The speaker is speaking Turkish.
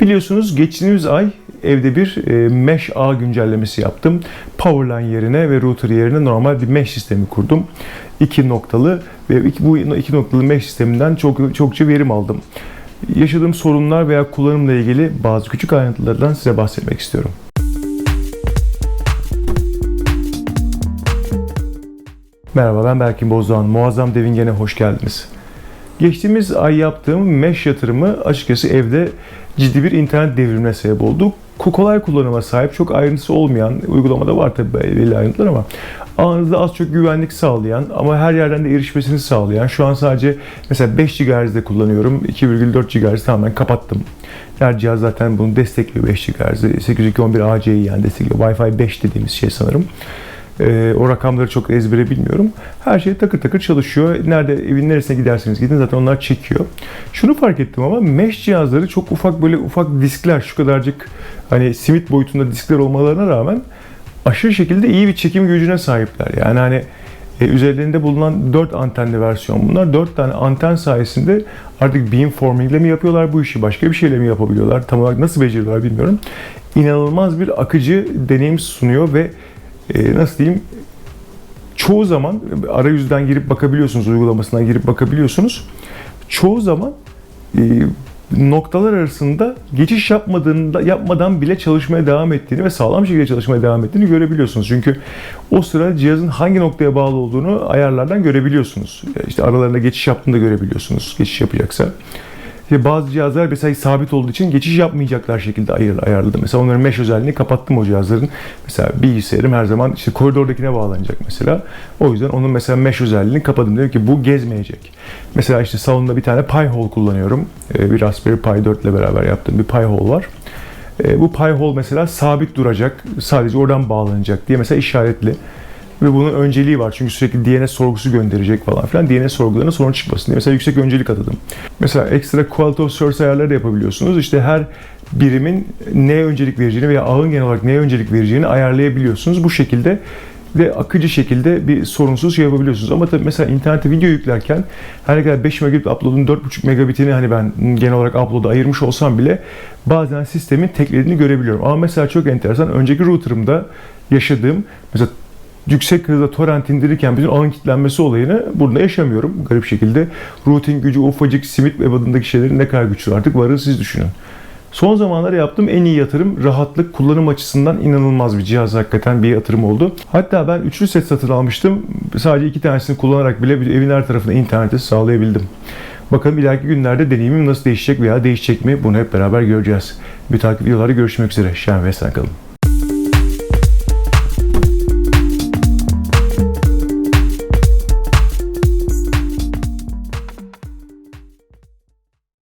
Biliyorsunuz geçtiğimiz ay evde bir e, mesh ağ güncellemesi yaptım. Powerline yerine ve router yerine normal bir mesh sistemi kurdum. İki noktalı ve bu iki noktalı mesh sisteminden çok çokça verim aldım. Yaşadığım sorunlar veya kullanımla ilgili bazı küçük ayrıntılardan size bahsetmek istiyorum. Merhaba ben Berkin Bozdoğan. Muazzam Devingen'e hoş geldiniz. Geçtiğimiz ay yaptığım mesh yatırımı açıkçası evde ciddi bir internet devrimine sebep oldu. Ko- Kolay kullanıma sahip, çok ayrıntısı olmayan, uygulamada var tabii belli ayrıntılar ama ağınızda az çok güvenlik sağlayan ama her yerden de erişmesini sağlayan, şu an sadece mesela 5 GHz'de kullanıyorum, 2,4 GHz tamamen kapattım. Her cihaz zaten bunu destekliyor 5 GHz, 802.11 AC'yi yani destekliyor. Wi-Fi 5 dediğimiz şey sanırım. Ee, o rakamları çok ezbere bilmiyorum. Her şey takır takır çalışıyor. Nerede evin neresine giderseniz gidin zaten onlar çekiyor. Şunu fark ettim ama mesh cihazları çok ufak böyle ufak diskler şu kadarcık hani simit boyutunda diskler olmalarına rağmen aşırı şekilde iyi bir çekim gücüne sahipler. Yani hani e, üzerlerinde bulunan 4 antenli versiyon bunlar. 4 tane anten sayesinde artık beamforming ile mi yapıyorlar bu işi, başka bir şeyle mi yapabiliyorlar? Tam olarak nasıl beceriyorlar bilmiyorum. İnanılmaz bir akıcı deneyim sunuyor ve e, nasıl diyeyim çoğu zaman arayüzden girip bakabiliyorsunuz, uygulamasından girip bakabiliyorsunuz. Çoğu zaman e, noktalar arasında geçiş yapmadığında yapmadan bile çalışmaya devam ettiğini ve sağlam şekilde çalışmaya devam ettiğini görebiliyorsunuz. Çünkü o sırada cihazın hangi noktaya bağlı olduğunu ayarlardan görebiliyorsunuz. İşte aralarında geçiş yaptığını da görebiliyorsunuz. Geçiş yapacaksa. İşte bazı cihazlar mesela sabit olduğu için geçiş yapmayacaklar şekilde ayar, ayarladım. Mesela onların mesh özelliğini kapattım o cihazların. Mesela bilgisayarım her zaman işte koridordakine bağlanacak mesela. O yüzden onun mesela mesh özelliğini kapadım. Dedim ki bu gezmeyecek. Mesela işte salonda bir tane Pi-hole kullanıyorum. Ee, Bir Raspberry Pi 4 ile beraber yaptığım bir Pi-hole var. Ee, Bu Pi-hole mesela sabit duracak. Sadece oradan bağlanacak diye mesela işaretli. Ve bunun önceliği var çünkü sürekli DNS sorgusu gönderecek falan filan. DNS sorgularına sorun çıkmasın diye mesela yüksek öncelik atadım. Mesela ekstra quality of service ayarları da yapabiliyorsunuz. İşte her birimin neye öncelik vereceğini veya ağın genel olarak neye öncelik vereceğini ayarlayabiliyorsunuz. Bu şekilde ve akıcı şekilde bir sorunsuz şey yapabiliyorsunuz. Ama tabii mesela internete video yüklerken her ne kadar 5 megabit upload'un 4.5 megabitini hani ben genel olarak upload'a ayırmış olsam bile bazen sistemin teklediğini görebiliyorum. Ama mesela çok enteresan önceki router'ımda yaşadığım mesela yüksek hızda torrent indirirken bütün ağın kilitlenmesi olayını burada yaşamıyorum. Garip şekilde routing gücü ufacık simit web adındaki şeylerin ne kadar güçlü artık varı siz düşünün. Son zamanlarda yaptığım en iyi yatırım rahatlık kullanım açısından inanılmaz bir cihaz hakikaten bir yatırım oldu. Hatta ben üçlü set satın almıştım. Sadece iki tanesini kullanarak bile evin her tarafına interneti sağlayabildim. Bakalım ileriki günlerde deneyimim nasıl değişecek veya değişecek mi bunu hep beraber göreceğiz. Bir takip videoları görüşmek üzere. Şen ve sen kalın.